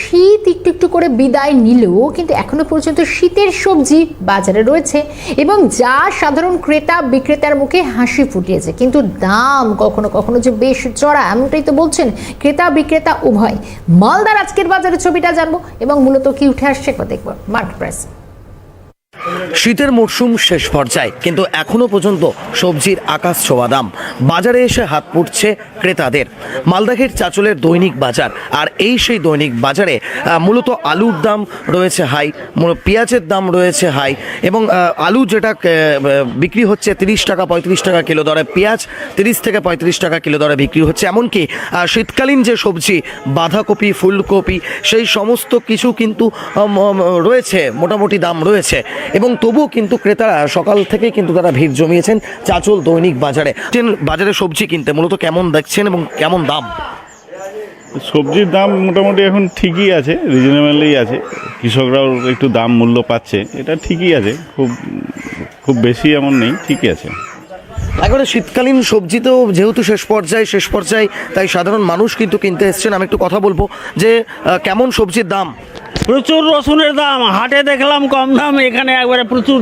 শীত একটু একটু করে বিদায় নিলেও কিন্তু এখনও পর্যন্ত শীতের সবজি বাজারে রয়েছে এবং যা সাধারণ ক্রেতা বিক্রেতার মুখে হাসি ফুটিয়েছে। কিন্তু দাম কখনো কখনো যে বেশ চড়া, এমনটাই তো বলছেন ক্রেতা বিক্রেতা উভয়। মালদার আজকের বাজারের ছবিটা জানব এবং মূলত কি উঠে আসছে দেখব। মার্কেট প্রাইস শীতের মরশুম শেষ পর্যায়ে, কিন্তু এখনও পর্যন্ত সবজির আকাশ ছোঁয়া দাম। বাজারে এসে হাত পড়ছে ক্রেতাদের। মালদাঘের চাচলের দৈনিক বাজার, আর এই সেই দৈনিক বাজারে মূলত আলুর দাম রয়েছে হাই পেঁয়াজের দাম রয়েছে হাই, এবং আলু যেটা বিক্রি হচ্ছে তিরিশ টাকা পঁয়ত্রিশ টাকা কিলো দরে পেঁয়াজ, তিরিশ থেকে পঁয়ত্রিশ টাকা কিলো দরে বিক্রি হচ্ছে। এমনকি শীতকালীন যে সবজি, বাঁধাকপি, ফুলকপি, সেই সমস্ত কিছু কিন্তু রয়েছে, মোটামুটি দাম রয়েছে। এবং তবুও কিন্তু ক্রেতারা সকাল থেকেই কিন্তু তারা ভিড় জমিয়েছেন চাচল দৈনিক বাজারে। বাজারে সবজি কিনতে মূলত কেমন দেখছেন এবং কেমন দাম? সবজির দাম মোটামুটি এখন ঠিকই আছে রিজনেবলই আছে। কৃষকরাও একটু দাম মূল্য পাচ্ছে এটা ঠিকই আছে। খুব খুব বেশি এমন নেই ঠিকই আছে। একবারে শীতকালীন সবজি তো যেহেতু শেষ পর্যায়ে শেষ পর্যায়ে তাই সাধারণ মানুষ কিন্তু কিনতে এসছেন। আমি একটু কথা বলব যে কেমন সবজির দাম? প্রচুর রসুনের দাম হাটে দেখলাম কম দাম এখানে একবারে প্রচুর।